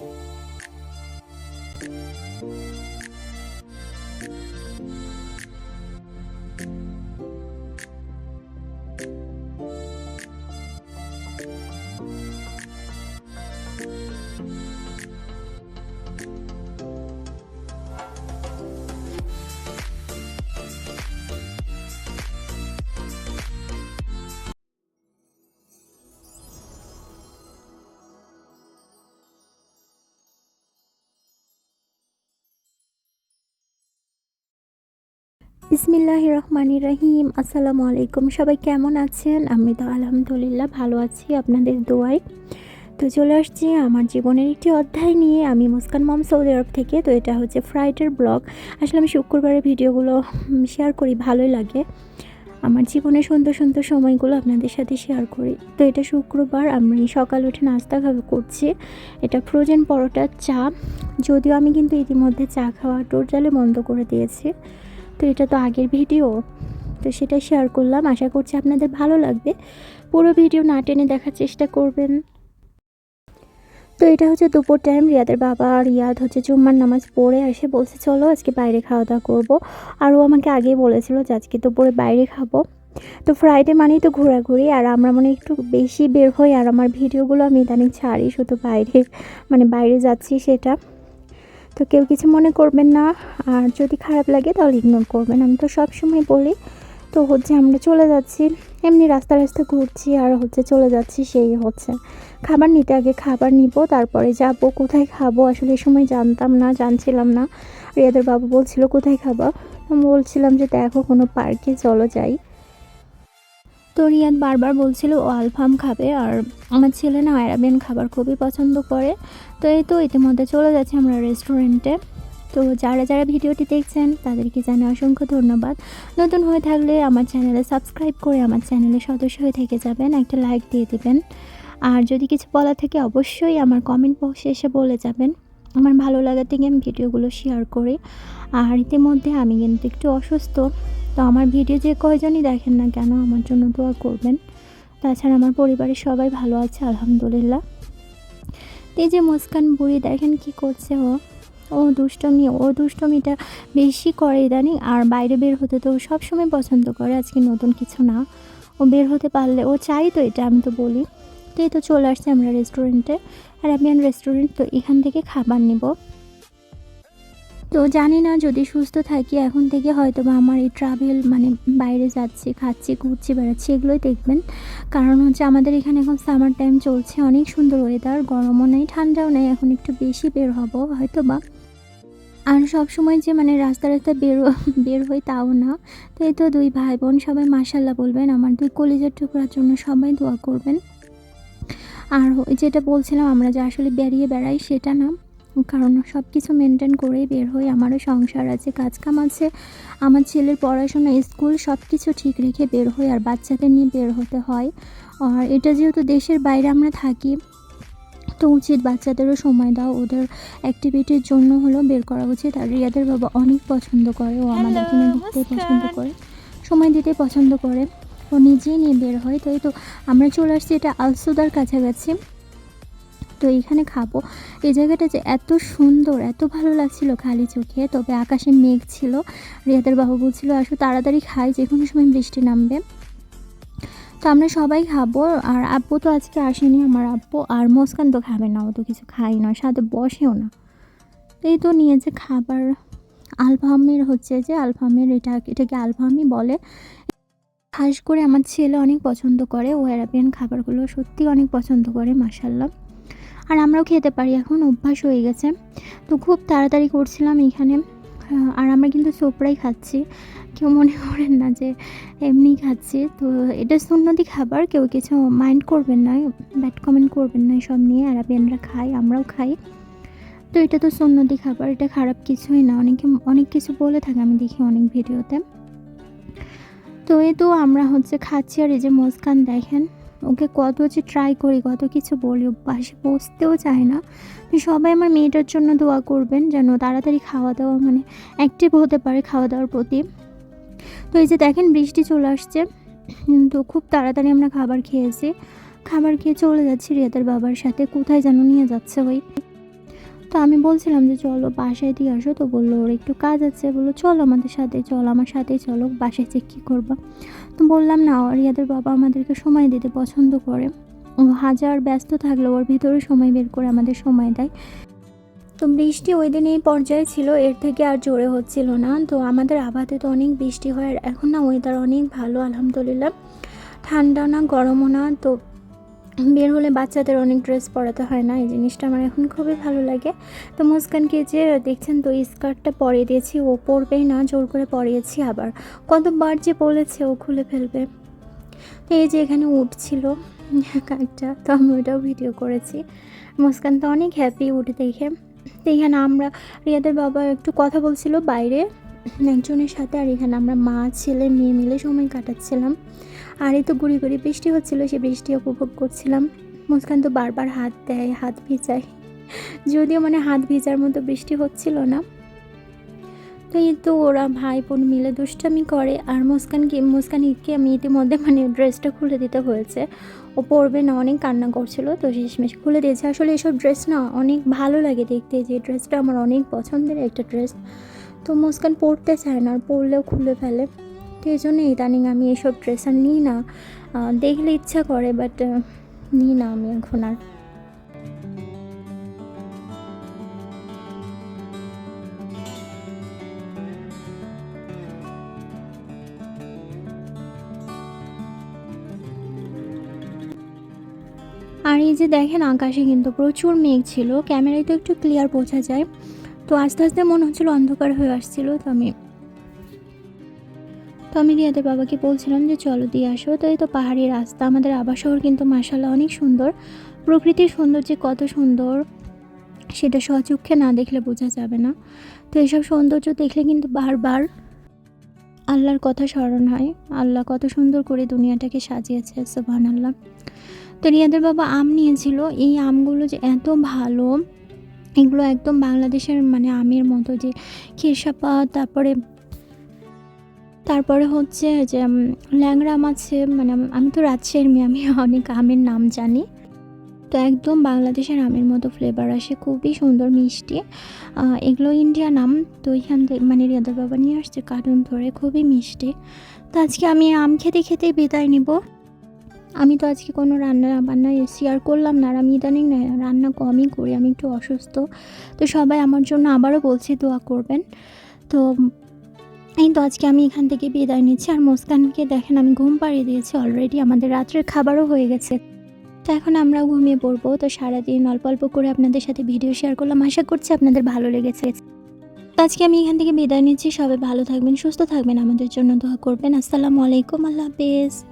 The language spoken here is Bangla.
thank you বিসমিল্লাহ রহমানি রহিম আসসালামু আলাইকুম। সবাই কেমন আছেন? আমি তো আলহামদুলিল্লাহ ভালো আছি আপনাদের দোয়ায়। তো চলে আসছি আমার জীবনের একটি অধ্যায় নিয়ে। আমি মুস্কান মম সৌদি আরব থেকে। তো এটা হচ্ছে ফ্রাইডের ব্লগ। আসলে আমি শুক্রবারের ভিডিওগুলো শেয়ার করি, ভালোই লাগে। আমার জীবনের সুন্দর সুন্দর সময়গুলো আপনাদের সাথে শেয়ার করি। তো এটা শুক্রবার, আমি সকাল উঠে নাস্তা খাওয়া করছি। এটা ফ্রোজেন পরোটার চা। যদিও আমি কিন্তু ইতিমধ্যে চা খাওয়া টোটালে বন্ধ করে দিয়েছি। তো এটা তো আগের ভিডিও। তো সেটা শেয়ার করলাম। আশা করছি আপনাদের ভালো লাগবে। পুরো ভিডিও না টেনে দেখার চেষ্টা করবেন। তো এটা হচ্ছে দুপুর টাইম রিয়াদের বাবা আর রিয়াদ হচ্ছে জুম্মার নামাজ পড়ে এসে বলছে, চলো আজকে বাইরে খাওয়া দাওয়া করব। আর ও আমাকে আগেই বলেছিল যে, আজকে দুপুরে বাইরে খাব। তো ফ্রাইডে মানেই তো ঘোরাঘুরি। আর আমরা মানে একটু বেশি বের হই। আর আমার ভিডিওগুলো আমি ইদানিং ছাড়ি, শুধু বাইরে মানে বাইরে যাচ্ছি সেটা। তো কেউ কিছু মনে করবেন না, আর যদি খারাপ লাগে তাহলে ইগনোর করবেন। আমি তো সব সময় বলি, তো হচ্ছে আমরা চলে যাচ্ছি, এমনি রাস্তা রাস্তা ঘুরছি আর হচ্ছে চলে যাচ্ছি সেই হচ্ছে। খাবার নিতে আগে খাবার নিব, তারপরে যাব, কোথায় খাব? আসলে এই সময় জানতাম না, জানছিলাম না। রিয়াদের বাবু বলছিল, কোথায় খাবা? বলছিলাম যে, দেখো, কোনো পার্কে, চলো যাই। তো রিয়াদ বারবার বলছিল, ও আলফাম খাবে আর আমার ছেলে না আরাবিয়ান খাবার খুবই পছন্দ করে। তো এই তো ইতিমধ্যে চলে যাচ্ছি আমরা রেস্টুরেন্টে। তো যারা যারা ভিডিওটি দেখছেন, তাদেরকে জানাই অসংখ্য ধন্যবাদ। নতুন হয়ে থাকলে আমার চ্যানেলে সাবস্ক্রাইব করে আমার চ্যানেলে সদস্য হয়ে থেকে যাবেন, একটা লাইক দিয়ে দিবেন। আর যদি কিছু বলা থাকে, অবশ্যই আমার কমেন্ট বক্সে এসে বলে যাবেন। আমার ভালো লাগা থেকে আমি ভিডিওগুলো শেয়ার করি। আর ইতিমধ্যে আমি কিন্তু একটু অসুস্থ, তো আমার ভিডিও যে কয়জনই দেখেন না কেন আমার জন্য দোয়া করবেন। তাছাড়া আমার পরিবারের সবাই ভালো আছে, আলহামদুলিল্লাহ। এই যে মুস্কান বুড়ি, দেখেন কি করছে ও। ও দুষ্টমি, ও দুষ্টমিটা বেশি করে ইদানিং, আর বাইরে বের হতে তো সব সময় পছন্দ করে, আজকে নতুন কিছু না। ও বের হতে পারলে, ও চাই তো এটা আমি তো বলি। তো এই তো চলে আসছে আমরা রেস্টুরেন্টে অ্যারাবিয়ান রেস্টুরেন্ট তো এখান থেকে খাবার নিব। তো জানি না, যদি সুস্থ থাকি, এখন থেকে হয়তো বা আমার এই ট্রাভেল মানে বাইরে যাচ্ছি, খাচ্ছি, ঘুরছি, বেড়াচ্ছি, এগুলোই দেখবেন। কারণ হচ্ছে আমাদের এখানে এখন সামার টাইম চলছে, অনেক সুন্দর ওয়েদার গরমও নেই, ঠান্ডাও নেই, এখন একটু বেশি বের হব হয়তো বা আর সব সময় যে মানে রাস্তা রাস্তা বের বের হই তাও না। তো এই তো দুই ভাই বোন সবাই মাসাল্লাহ বলবেন, আমার দুই কলিজার টুকরার জন্য সবাই দোয়া করবেন। আর ওই যেটা বলছিলাম আমরা যে আসলে বেরিয়ে বেড়াই সেটা না। কারণ সব কিছু মেনটেন করেই বের হই আমারও সংসার আছে কাজকাম আছে আমার ছেলের পড়াশোনা স্কুল সব কিছু ঠিক রেখে বের হই আর বাচ্চাদের নিয়ে বের হতে হয়। আর এটা যেহেতু দেশের বাইরে আমরা থাকি তো উচিত বাচ্চাদেরও সময় দাও ওদের অ্যাক্টিভিটির জন্য হলো বের করা উচিত। আর রিয়াদের বাবা অনেক পছন্দ করে ও আমাদের এখানে ঘুরতে পছন্দ করে সময় দিতে পছন্দ করে। ও নিজেই নিয়ে বের হয় তো এই তো আমরা চলে আসছি এটা আলসুদার কাছাকাছি। তো এইখানে খাব। এই জায়গাটা যে এত সুন্দর, এত ভালো লাগছিল খালি চোখে, তবে আকাশে মেঘ ছিল, রিয়াদের বাবু বলছিল আসো তাড়াতাড়ি খাই, যে কোনো সময় বৃষ্টি নামবে। তো আমরা সবাই খাব, আর আব্বু তো আজকে আসেনি, আমার আব্বু আর মুস্কান তো খাবে না, ও তো কিছু খাই না, সাথে বসেও না। এই তো নিয়েছে খাবার। আলফামের হচ্ছে যে, আলফামের এটা, এটাকে আলফামই বলে। খাস করে আমার ছেলে অনেক পছন্দ করে। ও অ্যারাবিয়ান খাবারগুলো সত্যি অনেক পছন্দ করে মাসাল্লাহ আর আমরাও খেতে পারি, এখন অভ্যাস হয়ে গেছে। তো খুব তাড়াতাড়ি করছিলাম এখানে। আর আমরা কিন্তু সোপড়াই খাচ্ছি। কেউ মনে করেন না যে এমনি খাচ্ছি। তো এটা সুন্নতি খাবার, কেউ কিছু মাইন্ড করবেন না ব্যাড কমেন্ট করবেন না সব নিয়ে আরাবিয়ানরা খাই আমরাও খাই। তো এটা তো সুন্নতি খাবার, এটা খারাপ কিছুই না। অনেকে, অনেক কিছু বলে থাকে, আমি দেখি অনেক ভিডিওতে। তো এই তো আমরা হচ্ছে খাচ্ছি আর এই যে মুস্কান দেখেন, ওকে কত হচ্ছে ট্রাই করি, কত কিছু বলি পাশে বসতেও চায় না। তো সবাই আমার মেয়েটার জন্য দোয়া করবেন যেন তাড়াতাড়ি খাওয়া দাওয়া মানে অ্যাক্টিভ হতে পারে খাওয়া দাওয়ার প্রতি। তো এই যে দেখেন বৃষ্টি চলে আসছে, তো খুব তাড়াতাড়ি আমরা খাবার খেয়েছি। খাবার খেয়ে চলে যাচ্ছি রিয়াদের বাবার সাথে, কোথায় যেন নিয়ে যাচ্ছে ওই। তো আমি বলছিলাম যে, চলো বাসায় দিয়ে আসো। তো বলল, ওর একটু কাজ আছে। বলল, চলো আমাদের সাথে, চলো আমার সাথেই চলো, বাসায় যে কী করবা? তো বললাম, না, রিয়াদের বাবা আমাদেরকে সময় দিতে পছন্দ করে। ও হাজার ব্যস্ত থাকলেও ওর ভিতরে সময় বের করে আমাদের সময় দেয়। তো বৃষ্টি ওই দিন এই পর্যায়ে ছিল, এর থেকে আর জোরে হচ্ছিল না। তো আমাদের আবাতে তো অনেক বৃষ্টি হয়, আর এখন না ওয়েদার অনেক ভালো, আলহামদুলিল্লাহ। ঠান্ডা না গরমও না, তো বের হলে বাচ্চাদের অনেক ড্রেস পরাতে হয় না, এই জিনিসটা আমার এখন খুবই ভালো লাগে। তো মুস্কানকে যে দেখছেন তো স্কার্টটা পরিয়ে দিয়েছি, ও পরবেই না, জোর করে পরিয়েছি আবার। কতবার যে বলেছে ও খুলে ফেলবে। তো এই যে এখানে উঠছিল একটা তো আমি ওটাও ভিডিও করেছি। মুস্কান তো অনেক হ্যাপি উঠে দেখে। তো এখানে আমরা রিয়াদের বাবা একটু কথা বলছিল বাইরে একজনের সাথে, আর এখানে আমরা মা, ছেলে, মেয়ে মিলে সময় কাটাচ্ছিলাম। আর এই তো গুড়ি গুড়ি বৃষ্টি হচ্ছিল, সে বৃষ্টি উপভোগ করছিলাম। মুসকান তো বারবার হাত দেয়, হাত ভিজায়। যদিও মানে হাত ভিজার মতো বৃষ্টি হচ্ছিল না। তো এই তো ওরা ভাই বোন মিলে দুষ্টামি করে, আর মুস্কানকে মুস্কানকে আমি ইতিমধ্যে মানে ড্রেসটা খুলে দিতে হয়েছে। ও পরবে না, অনেক কান্না করছিল, তো শেষমেশ খুলে দিয়েছে। আসলে এসব ড্রেস না অনেক ভালো লাগে দেখতে, যে ড্রেসটা আমার অনেক পছন্দের একটা ড্রেস। তো মুস্কান পরতে চায় না, আর পরলেও খুলে ফেলে। তো এই জন্য ইদানিং আমি এসব ড্রেস আর নিই না। দেখলে ইচ্ছা করে বাট নিই না আমি এখন আর। আর এই যে দেখেন, আকাশে কিন্তু প্রচুর মেঘ ছিল। ক্যামেরায় তো একটু ক্লিয়ার বোঝা যায়। তো আস্তে আস্তে মনে হচ্ছিল অন্ধকার হয়ে আসছিল, তো আমি তো আমি রিয়াদের বাবাকে বলছিলাম যে, চলো দিয়ে আসো। তো এই তো পাহাড়ি রাস্তা। আমাদের আবাস শহর কিন্তু মাসাল্লাহ অনেক সুন্দর। প্রকৃতির সৌন্দর্য কত সুন্দর, সেটা স্বচক্ষে না দেখলে বোঝা যাবে না। তো এইসব সৌন্দর্য দেখলে কিন্তু বারবার আল্লাহর কথা স্মরণ হয়। আল্লাহ কত সুন্দর করে দুনিয়াটাকে সাজিয়েছে সুবহান আল্লাহ তো রিয়াদের বাবা আম নিয়েছিল। এই আমগুলো যে এত ভালো, এগুলো একদম বাংলাদেশের মানে আমের মতো যে খেরসাপা তারপরে তারপরে হচ্ছে যে ল্যাংড়া আম আছে মানে আমি তো রাজশাহীর মেয়ে, আমি অনেক আমের নাম জানি। তো একদম বাংলাদেশের আমের মতো ফ্লেভার আসে, খুবই সুন্দর, মিষ্টি। এগুলো ইন্ডিয়ান আম তো এখান থেকে মানে রিয়াদের বাবা নিয়ে আসছে, কার্টুন ধরে, খুবই মিষ্টি। তো আজকে আমি আম খেতে খেতে বিদায় নিব। আমি তো আজকে কোনো রান্না, বান্না শেয়ার করলাম না, আর আমি ইদানিং রান্না কমই করি, আমি একটু অসুস্থ। তো সবাই আমার জন্য আবারও বলছি, দোয়া করবেন। তো এই তো আজকে আমি এখান থেকে বিদায় নিচ্ছি। আর মুস্কানকে দেখেন, আমি ঘুম পাড়িয়ে দিয়েছি অলরেডি আমাদের রাত্রের খাবারও হয়ে গেছে। তো এখন আমরা ঘুমিয়ে পড়ব। তো সারাদিন অল্প অল্প করে আপনাদের সাথে ভিডিও শেয়ার করলাম। আশা করছি আপনাদের ভালো লেগেছে। তো আজকে আমি এখান থেকে বিদায় নিচ্ছি। সবাই ভালো থাকবেন, সুস্থ থাকবেন। আমাদের জন্য দোয়া করবেন। আসসালামু আলাইকুম। আল্লাহ হাফেজ।